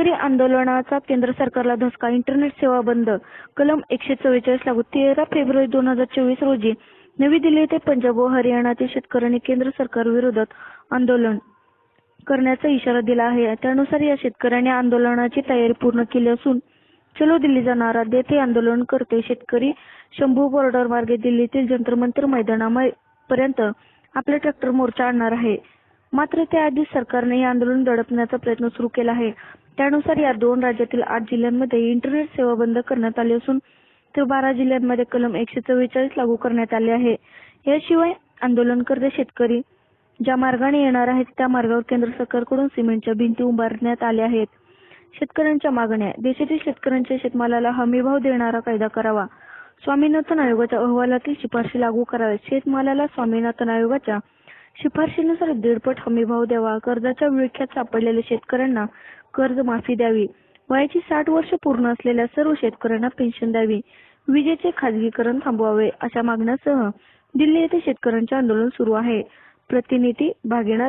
शेतकरी आंदोलनाचा केंद्र सरकारला धसका. इंटरनेट सेवा बंद. कलम एकशे चव्वेचाळीस लागू. तेरा फेब्रुवारी दोन हजार चोवीस रोजी नवी दिल्ली येथे पंजाब व हरियाणातील शेतकऱ्यांनी केंद्र सरकार विरोधात आंदोलन करण्याचा इशारा दिला आहे. त्यानुसार या शेतकऱ्यांनी आंदोलनाची तयारी पूर्ण केली असून चलो दिल्ली जाणारा देत हे आंदोलन करते. शेतकरी शंभू बॉर्डर मार्गे दिल्लीतील जंतर मंतर मैदानापर्यंत आपला ट्रॅक्टर मोर्चा आणणार आहे. मात्र त्याआधी सरकारने हे आंदोलन दडपण्याचा प्रयत्न सुरू केला आहे. त्यानुसार या दोन राज्यातील आठ जिल्ह्यांमध्ये इंटरनेट सेवा बंद करण्यात आली असून तर बारा जिल्ह्यांमध्ये कलम एकशे चव्वेचाळीस लागू करण्यात आले आहे. याशिवाय आंदोलनकर्ते शेतकरी ज्या मार्गाने येणार आहेत त्या मार्गावर केंद्र सरकारकडून सिमेंटच्या भिंती उभारण्यात आल्या आहेत. शेतकऱ्यांच्या मागण्या देशातील शेतकऱ्यांच्या शेतमालाला हमीभाव देणारा कायदा करावा. स्वामीनाथन आयोगाच्या अहवालातील शिफारशी लागू कराव्यात. शेतमालाला स्वामीनाथन आयोगाच्या शिफारशीनुसार दीडपट हमीभाव द्यावा. कर्जाच्या विळख्यात सापडलेल्या शेतकऱ्यांना कर्जमाफी द्यावी. वयाची साठ वर्ष पूर्ण असलेल्या सर्व शेतकऱ्यांना पेन्शन द्यावी. विजेचे खाजगीकरण थांबवावे अशा मागण्यासह दिल्ली येथे शेतकऱ्यांचे आंदोलन सुरू आहे. प्रतिनिधी भागीरथ